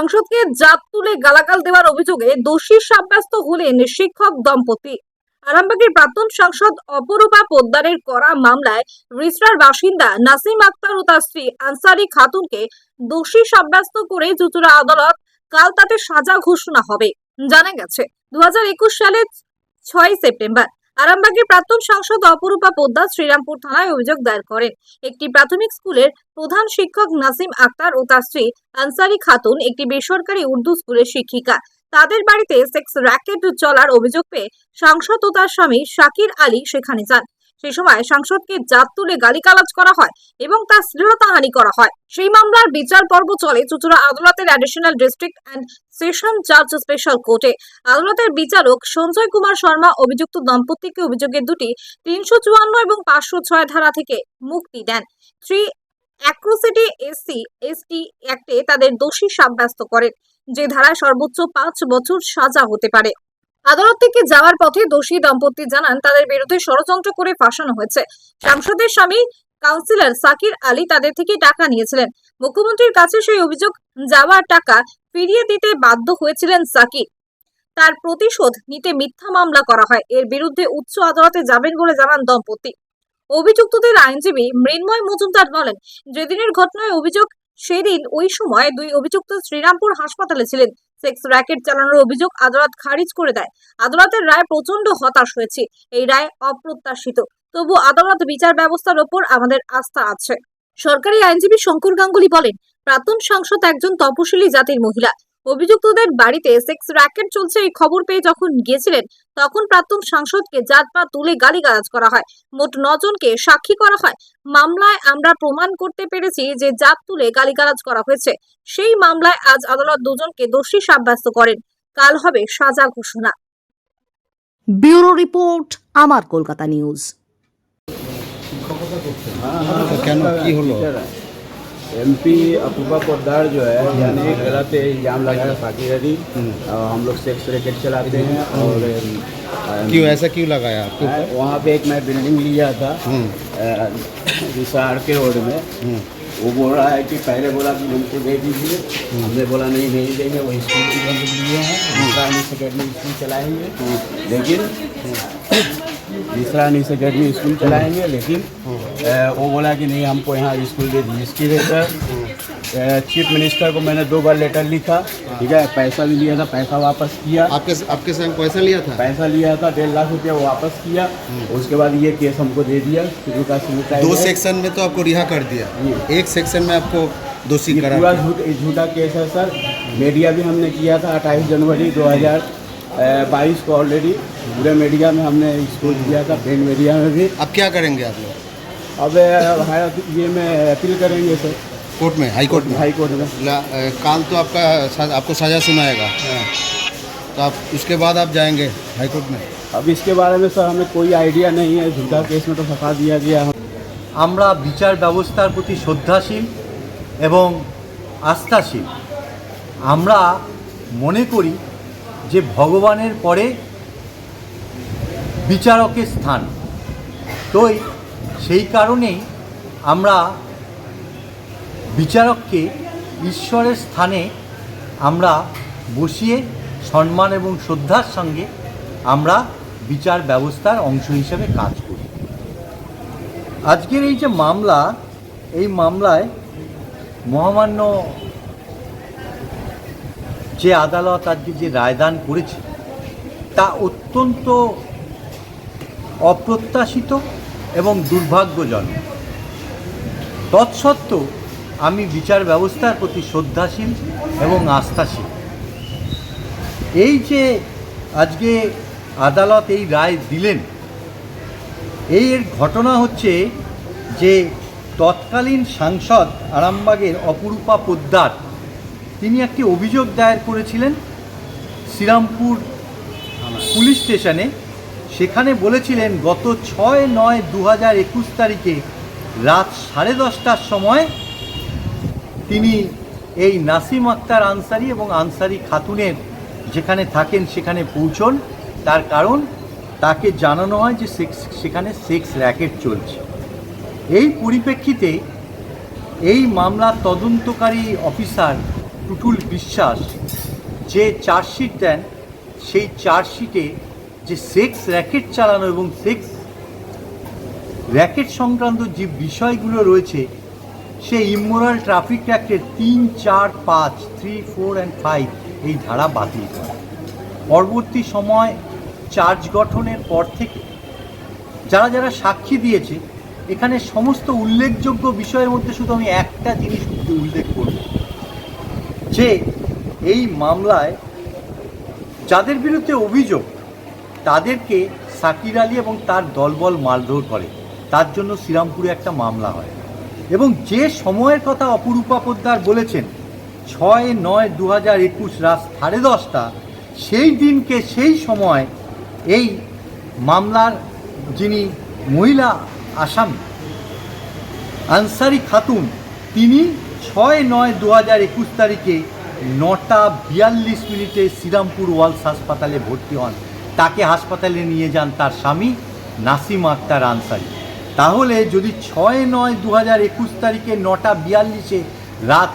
সাংসদকে জাত তুলে গালাগাল দেওয়ার অভিযোগে দোষী সাব্যস্ত হলেন শিক্ষক দম্পতি। আরামবাগের প্রাক্তন সাংসদ অপরূপা পোদ্দারের করা মামলায় রিসরার বাসিন্দা নাসিম আক্তার ও তার স্ত্রী আনসারি খাতুনকে দোষী সাব্যস্ত করে চুচুড়া আদালত কাল তাতে সাজা ঘোষণা হবে। জানা গেছে দু সালের ছয় সেপ্টেম্বর আরামবাগের প্রাক্তন সাংসদ অপরূপা পোদ্দার শ্রীরামপুর থানায় অভিযোগ দায়ের করেন। একটি প্রাথমিক স্কুলের প্রধান শিক্ষক নাসিম আক্তার ও তার স্ত্রী আনসারি খাতুন একটি বেসরকারি উর্দু স্কুলের শিক্ষিকা। তাদের বাড়িতে সেক্স র্যাকেট চলার অভিযোগ পেয়ে সাংসদ ও তার স্বামী শাকির আলী সেখানে যান। সেই সময় সাংসদকে জাত তুলে গালিগালাজ করা হয় এবং তার শ্লীলতাহানি করা হয়। সেই মামলার বিচার পর্ব চলে চুচুড়া আদালতের অ্যাডিশনাল ডিস্ট্রিক্ট অ্যান্ড সেশন জাজ স্পেশাল কোর্টে আদালতের বিচারক সঞ্জয় কুমার শর্মা অভিযুক্ত দম্পতিকে অভিযোগের দুটি তিনশো চুয়ান্ন এবং পাঁচশো ছয় ধারা থেকে মুক্তি দেন। থ্রি অ্যাক্রোসিটি এসসি এসটি অ্যাক্টে তাদের দোষী সাব্যস্ত করেন, যে ধারায় সর্বোচ্চ পাঁচ বছর সাজা হতে পারে। আদালত থেকে যাওয়ার পথে দোষী দম্পতি জানান তাদের বিরুদ্ধে ষড়যন্ত্র করে ফাঁসানো হয়েছে। সাংসদের স্বামী কাউন্সিলর সাকির আলী তাদের থেকে টাকা নিয়েছিলেন। মুখ্যমন্ত্রীর কাছে সেই অভিযোগ যাওয়ার টাকা ফিরিয়ে দিতে বাধ্য হয়েছিলেন সাকির তার প্রতিশোধ নিতে মিথ্যা মামলা করা হয়। এর বিরুদ্ধে উচ্চ আদালতে যাবেন বলে জানান দম্পতি। অভিযুক্তদের আইনজীবী মৃন্ময় মজুমদার বলেন, যেদিনের ঘটনায় অভিযোগ, সেদিন ওই সময় দুই অভিযুক্ত শ্রীরামপুর হাসপাতালে ছিলেন। সেক্স র্যাকেট চালানোর অভিযোগ আদালত খারিজ করে দেয়। আদালতের রায় প্রচণ্ড হতাশ হয়েছে। এই রায় অপ্রত্যাশিত। তবু আদালত বিচার ব্যবস্থার ওপর আমাদের আস্থা আছে। সরকারি আইনজীবী শঙ্কর গাঙ্গুলি বলেন, প্রাক্তন সাংসদ একজন তপশিলি জাতির মহিলা। অভিযুক্তদের বাড়িতে সেক্স র্যাকেট চলছে এই খবর পেয়ে যখন গিয়েছিলেন তখন প্রাক্তন সাংসদকে জাত পা তুলে গালিগালাজ করা হয়। মোট নজনকে সাক্ষী করা হয়। মামলায় আমরা প্রমাণ করতে পেরেছি যে জাত তুলে গালিগালাজ করা হয়েছে। সেই মামলায় আজ আদালত দুজনকে দোষী সাব্যস্ত করেন। কাল হবে সাজা ঘোষণা। ব্যুরো রিপোর্ট আমার কলকাতা নিউজ। কেন? কি হলো? एमपी अपूबा पोदार जो है यानी गलत इल्ज़ाम लगाया अली और हम लोग सेक्स रैकेट चलाते हैं और क्यों ऐसा क्यों लगाया आपको? वहाँ पे एक मैं बिल्डिंग लिया था रिसार के रोड में। वो बोल रहा है कि पहले बोला कि हमको दे दीजिए। हमने बोला नहीं नहीं देंगे वो स्कूल की बंद लिए हैं। अकेडमी स्कूल चलाएँगे। लेकिन दूसरा इंग्लिश अकेडमी स्कूल चलाएँगे लेकिन वो बोला कि नहीं हमको यहाँ स्कूल दे दीजिए इसकी लेटर चीफ मिनिस्टर को मैंने दो बार लेटर लिखा ठीक है पैसा भी लिया था पैसा वापस किया। आपके आपके संग पैसा लिया था? पैसा लिया था डेढ़ लाख रुपया वापस किया। उसके बाद ये केस हमको दे दिया दो सेक्शन में तो आपको रिहा कर दिया। एक सेक्शन में आपको दोषी करा पूरा। झूठ केस है सर। मीडिया भी हमने किया था अट्ठाईस जनवरी दो हज़ार बाईस को ऑलरेडी पूरे मीडिया में हमने इसको किया था प्रिंट मीडिया में भी। अब क्या करेंगे आप लोग? अब हाई- ये में अपील करेंगे सर कोर्ट में हाई कोर्ट में हाई कोर्ट में ला- अ, काल तो आपका सा- आपको सजा सुनाएगा तो आप उसके बाद आप जाएंगे हाई कोर्ट में अब इसके बारे में सर हमें कोई आइडिया नहीं है झूठा केस में तो फंसा दिया गया আমরা বিচার ব্যবস্থার প্রতি শ্রদ্ধাশীল এবং আস্থাশীল আমরা মনে করি যে ভগবানের পরে বিচারকের স্থান তো সেই কারণেই আমরা বিচারককে ঈশ্বরের স্থানে আমরা বসিয়ে সম্মান এবং শ্রদ্ধার সঙ্গে আমরা বিচার ব্যবস্থার অংশ হিসেবে কাজ করি। আজকের এই যে মামলা, এই মামলায় মহামান্য যে আদালত আজকে যে রায়দান করেছে, তা অত্যন্ত অপ্রত্যাশিত এবং দুর্ভাগ্যজনক। তৎসত্ত্বেও আমি বিচার ব্যবস্থার প্রতি শ্রদ্ধাশীল এবং আস্থাশীল। এই যে আজকে আদালত এই রায় দিলেন, এই ঘটনা হচ্ছে যে তৎকালীন সাংসদ আরামবাগের অপরূপা পোদ্দার, তিনি একটি অভিযোগ দায়ের করেছিলেন শ্রীরামপুর পুলিশ স্টেশনে সেখানে বলেছিলেন, গত ছয় নয় দু হাজার একুশ তারিখে রাত সাড়ে দশটার সময় তিনি এই নাসিম আক্তার আনসারি এবং আনসারি খাতুনের যেখানে থাকেন সেখানে পৌঁছন। তার কারণ, তাকে জানানো হয় যে সেক্স, সেখানে সেক্স র্যাকেট চলছে। এই পরিপ্রেক্ষিতে এই মামলার তদন্তকারী অফিসার টুটুল বিশ্বাস যে চার্জশিট দেন, সেই চার্জশিটে যে সেক্স র্যাকেট চালানো এবং সেক্স র্যাকেট সংক্রান্ত যে বিষয়গুলো রয়েছে সে ইমোরাল ট্রাফিক অ্যাক্টের তিন, চার, পাঁচ থ্রি ফোর অ্যান্ড ফাইভ এই ধারা বাতিল করে। পরবর্তী সময় চার্জ গঠনের পর থেকে যারা যারা সাক্ষী দিয়েছে, এখানে সমস্ত উল্লেখযোগ্য বিষয়ের মধ্যে শুধু আমি একটা জিনিস উল্লেখ করব, যে এই মামলায় যাদের বিরুদ্ধে অভিযোগ তাদেরকে সাকির আলী এবং তার দলবল মারধর করে। তার জন্য শ্রীরামপুরে একটা মামলা হয়। এবং যে সময়ের কথা অপরূপা পোদ্দার বলেছেন, ছয় নয় দু হাজার একুশ রাত সাড়ে দশটা, সেই দিনকে সেই সময় এই মামলার যিনি মহিলা আসামি, আনসারি খাতুন, তিনি ছয় নয় দু হাজার একুশ তারিখে নটা বিয়াল্লিশ মিনিটে শ্রীরামপুর ওয়ালস হাসপাতালে ভর্তি হন। তাকে হাসপাতালে নিয়ে যান তার স্বামী নাসিম আক্তার আনসারি। তাহলে যদি ছয় নয় দু হাজার একুশ তারিখে নটা বিয়াল্লিশে রাত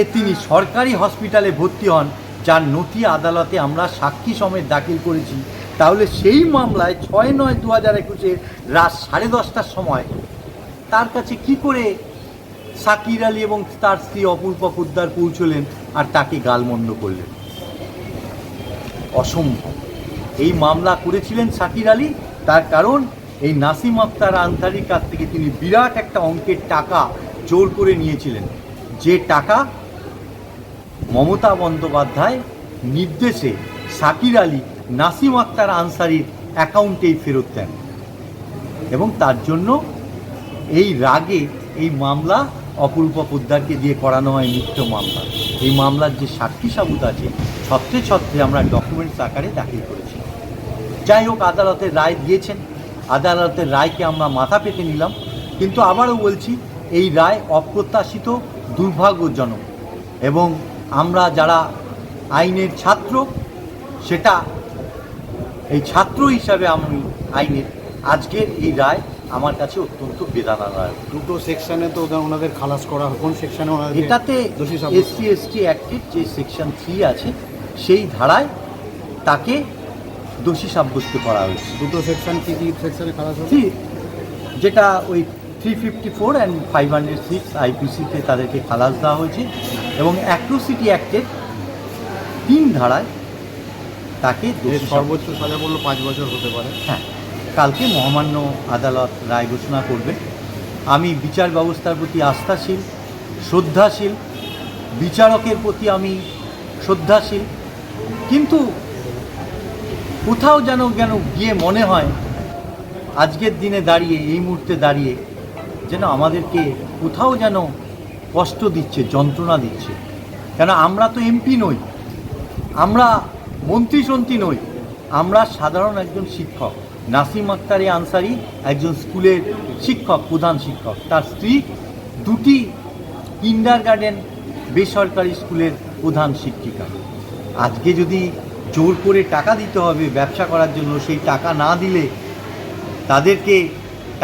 এ তিনি সরকারি হসপিটালে ভর্তি হন, যার নথি আদালতে আমরা সাক্ষী সমেত দাখিল করেছি, তাহলে সেই মামলায় ছয় নয় দু হাজার একুশের রাত সাড়ে দশটার সময় তার কাছে কি করে সাকির আলী এবং তার স্ত্রী অপূর্ব পোদ্দার পৌঁছলেন আর তাকে গালমন্দ করলেন? অসম্ভব। এই মামলা করেছিলেন সাকির আলী। তার কারণ, এই নাসিম আক্তার আনসারির কাছ থেকে তিনি বিরাট একটা অঙ্কের টাকা জোর করে নিয়েছিলেন। যে টাকা মমতা বন্দ্যোপাধ্যায় নির্দেশে সাকির আলী নাসিম আক্তার আনসারির অ্যাকাউন্টেই ফেরত দেন। এবং তার জন্য এই রাগে এই মামলা অপরূপা পোদ্দারকে দিয়ে করানো হয় মিথ্য মামলা। এই মামলার যে সাক্ষী সাবুত আছে, ছত্রে ছত্রে আমরা ডকুমেন্টস আকারে দাখিল করেছি। যাই হোক আদালতের রায় দিয়েছেন। আদালতের রায়কে আমরা মাথা পেতে নিলাম। কিন্তু আবারও বলছি এই রায় অপ্রত্যাশিত দুর্ভাগ্যজনক। এবং আমরা যারা আইনের ছাত্র সেটা এই ছাত্র হিসাবে আমি আইনের আজকের এই রায় আমার কাছে অত্যন্ত বেদনাদায়ক। দুটো সেকশনে তো ওনাদের খালাস করা কোন সেকশনে এটাতে এসসি এসটি অ্যাক্টের যে সেকশন থ্রি আছে সেই ধারায় তাকে দোষী সাব্যস্ত করা হয়েছে। দুটো সেকশন কি কি সেকশনে খালাস থ্রি যেটা ওই three fifty four and five hundred six আইপিসিতে তাদেরকে খালাস দেওয়া হয়েছে এবং অ্যাক্রোসিটি অ্যাক্টের তিন ধারায় তাকে সর্বোচ্চ সাজা বলল পাঁচ বছর হতে পারে। হ্যাঁ কালকে মহামান্য আদালত রায় ঘোষণা করবে। আমি বিচার ব্যবস্থার প্রতি আস্থাশীল শ্রদ্ধাশীল বিচারকের প্রতি আমি শ্রদ্ধাশীল। কিন্তু কোথাও যেন যেন গিয়ে মনে হয়, আজকের দিনে দাঁড়িয়ে, এই মুহূর্তে দাঁড়িয়ে যেন আমাদেরকে কোথাও যেন কষ্ট দিচ্ছে, যন্ত্রণা দিচ্ছে। কেন আমরা তো এমপি নই, আমরা মন্ত্রী সন্ত্রী নই, আমরা সাধারণ একজন শিক্ষক। নাসিম আক্তারি আনসারি একজন স্কুলের শিক্ষক, প্রধান শিক্ষক। তার স্ত্রী দুটি কিন্ডার গার্ডেন বেসরকারি স্কুলের প্রধান শিক্ষিকা। আজকে যদি জোর করে টাকা দিতে হবে ব্যবসা করার জন্য। সেই টাকা না দিলে তাদেরকে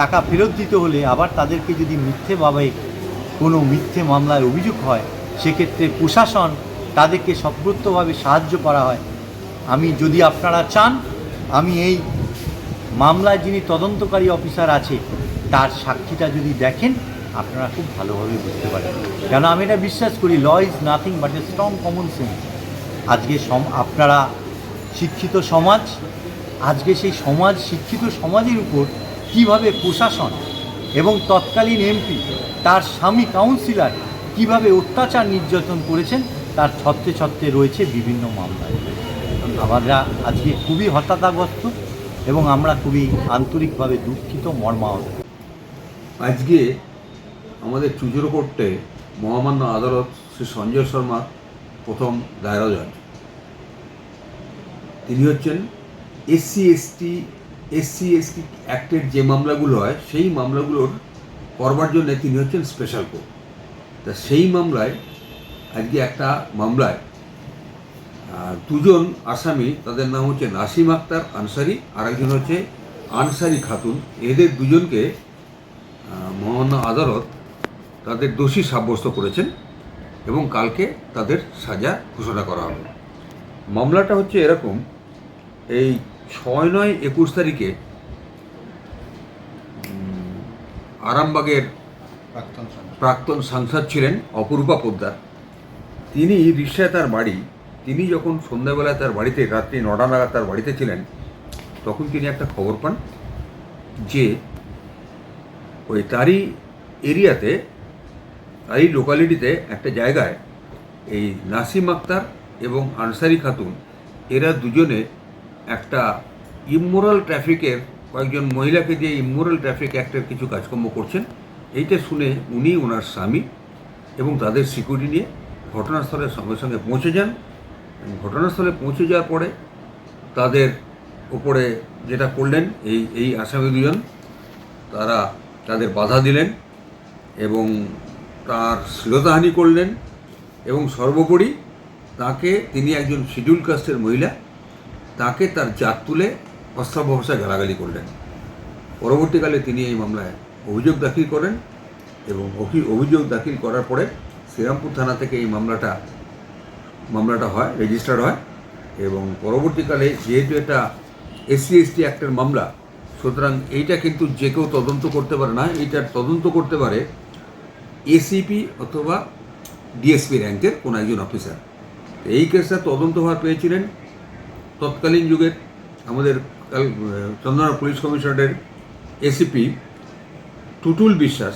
টাকা ফেরত দিতে হলে আবার তাদেরকে যদি মিথ্যেভাবে কোনো মিথ্যে মামলায় অভিযোগ হয়, সেক্ষেত্রে প্রশাসন তাদেরকে সব্রতভাবে সাহায্য করা হয়। আমি যদি আপনারা চান, আমি এই মামলায় যিনি তদন্তকারী অফিসার আছে, তার সাক্ষীটা যদি দেখেন, আপনারা খুব ভালোভাবে বুঝতে পারেন কেন, আমি এটা বিশ্বাস করি law is nothing but a strong common sense আজকে সম, আপনারা শিক্ষিত সমাজ, আজকে সেই সমাজ, শিক্ষিত সমাজের উপর কীভাবে প্রশাসন এবং তৎকালীন এমপি, তার স্বামী কাউন্সিলর কীভাবে অত্যাচার নির্যাতন করেছেন, তার ছত্রে ছত্রে রয়েছে বিভিন্ন মামলায় আমরা আজকে খুবই হতাশাগ্রস্ত এবং আমরা খুবই আন্তরিকভাবে দুঃখিত, মর্মাহত। আজকে আমাদের চুজুরো কোর্টে মহামান্য আদালত শ্রী সঞ্জয় শর্মা প্রথম দায়রা জজ। তিনি হচ্ছেন এসসি, এসটি এসসি, এসটি অ্যাক্টের যে মামলাগুলো হয়, সেই মামলাগুলোর করবার জন্য তিনি হচ্ছেন স্পেশাল কোর্ট। তা সেই মামলায়, আজকে একটা মামলায় দুজন আসামি, তাদের নাম হচ্ছে নাসিম আক্তার আনসারি আর একজন হচ্ছে আনসারি খাতুন। এদের দুজনকে মহামান্য আদালত তাদের দোষী সাব্যস্ত করেছেন। এবং কালকে তাদের সাজা ঘোষণা করা হবে। মামলাটা হচ্ছে এরকম এই ছয় নয় একুশ তারিখে আরামবাগের প্রাক্তন সাংসদ। ছিলেন অপরূপা পোদ্দার। তিনি রিক্সায় তার বাড়ি তিনি যখন সন্ধ্যাবেলায় তার বাড়িতে রাত্রি নটা নাগাদ তার বাড়িতে ছিলেন তখন তিনি একটা খবর পান যে ওই তারই এরিয়াতে তারই লোকালিটিতে একটা জায়গায় এই নাসিম আক্তার এবং আনসারি খাতুন, এরা দুজনে একটা ইমোরাল ট্রাফিকের কয়েকজন মহিলাকে দিয়ে ইমোরাল ট্রাফিক অ্যাক্টের কিছু কাজকর্ম করছেন। এইটা শুনে উনি ওনার স্বামী এবং তাদের সিকিউরিটি নিয়ে ঘটনাস্থলের সঙ্গে সঙ্গে পৌঁছে যান। ঘটনাস্থলে পৌঁছে যাওয়ার পরে তাদের ওপরে যেটা করলেন, এই এই আসামি দুজন, তারা তাদের বাধা দিলেন এবং তার শ্লীলতাহানি করলেন এবং সর্বোপরি তাকে তিনি একজন শিডিউল কাস্টের মহিলা, তাকে তার জাত তুলে অস্ত্রাবহসা গালাগালি করলেন। পরবর্তীকালে তিনি এই মামলায় অভিযোগ দাখিল করেন এবং অভি- অভিযোগ দাখিল করার পরে শ্রীরামপুর থানা থেকে এই মামলাটা মামলাটা হয় রেজিস্টার্ড হয় এবং পরবর্তীকালে যেহেতু এটা এসসি এসটি অ্যাক্টের মামলা, সুতরাং এইটা কিন্তু যে কেউ তদন্ত করতে পারে না, এইটার তদন্ত করতে পারে এসিপি অথবা ডিএসপি র্যাঙ্কের কোনো একজন অফিসার এই কেসটা তদন্ত হওয়ার পেয়েছিলেন তৎকালীন যুগের আমাদের চন্দনা পুলিশ কমিশনারের এসিপি টুটুল বিশ্বাস।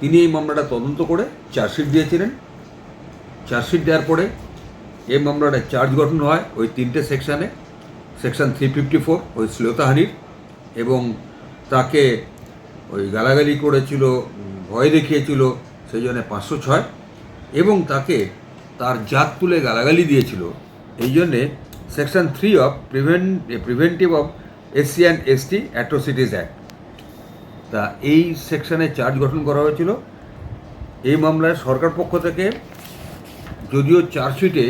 তিনি এই মামলাটা তদন্ত করে চার্জশিট দিয়েছিলেন। চার্জশিট দেওয়ার পরে এই মামলাটা চার্জ গঠন হয় ওই তিনটে সেকশানে সেকশন থ্রি ফিফটি ফোর ওই শ্লীলতাহানির এবং তাকে ওই গালাগালি করেছিল ভয় দেখিয়েছিল, সেই জন্য পাঁচশো ছয় এবং তাকে তার জাত তুলে গালাগালি দিয়েছিল। এই জন্যে section three of prevent preventive of SC and ST atrocities act. তা এই সেকশনে চার্জ গঠন করা হয়েছিল। এই মামলায় সরকার পক্ষ থেকে যদিও চার্জশিটে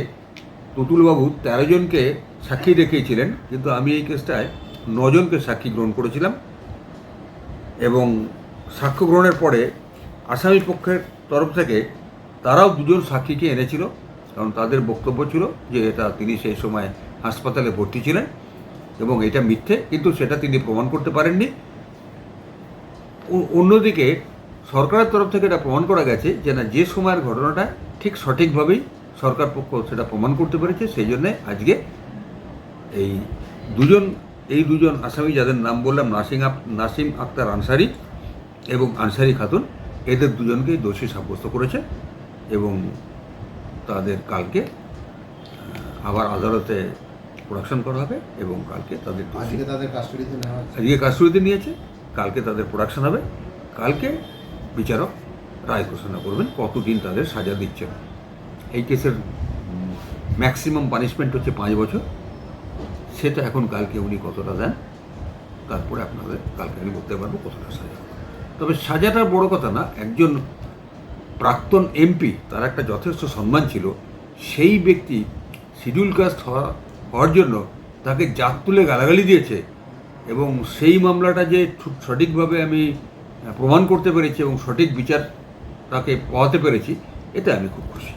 তুতুলবাবু তেরো জনকে সাক্ষী দেখিয়েছিলেন, কিন্তু আমি এই কেসটায় নজনকে সাক্ষী গ্রহণ করেছিলাম এবং সাক্ষ্য গ্রহণের পরে আসামি পক্ষের তরফ থেকে তারাও দুজন সাক্ষীকে এনেছিল, কারণ তাদের বক্তব্য ছিল যে এটা তিনি সেই সময় হাসপাতালে ভর্তি ছিলেন এবং এটা মিথ্যে, কিন্তু সেটা তিনি প্রমাণ করতে পারেননি। অন্যদিকে সরকারের তরফ থেকে এটা প্রমাণ করা গেছে যে না, যে সময়ের ঘটনাটা ঠিক সঠিকভাবেই সরকার পক্ষ সেটা প্রমাণ করতে পেরেছে, সেই জন্যে আজকে এই দুজন এই দুজন আসামি যাদের নাম বললাম, নাসিম আপ- নাসিম আক্তার আনসারি এবং আনসারি খাতুন এদের দুজনকেই দোষী সাব্যস্ত করেছে এবং তাদের কালকে আবার আদালতে প্রোডাকশন করা হবে এবং কালকে তাদের আজকে তাদের কাস্টডিতে নেওয়া আজকে কাস্টডিতে নিয়েছে কালকে তাদের প্রোডাকশন হবে কালকে বিচারক রায় ঘোষণা করবেন কতদিন তাদের সাজা দিচ্ছেন। এই কেসের ম্যাক্সিমাম পানিশমেন্ট হচ্ছে পাঁচ বছর। সেটা এখন কালকে উনি কতটা দেন তারপরে আপনাদের কালকে আমি বলতে পারব কতটা সাজা। তবে সাজাটা বড় কথা না, একজন প্রাক্তন এমপি, তার একটা যথেষ্ট সম্মান ছিল, সেই ব্যক্তি শিডিউল কাস্ট হওয়া হওয়ার জন্য তাকে জাত তুলে গালাগালি দিয়েছে এবং সেই মামলাটা যে সঠিকভাবে আমি প্রমাণ করতে পেরেছি এবং সঠিক বিচার তাকে পাওয়াতে পেরেছি, এতে আমি খুব খুশি।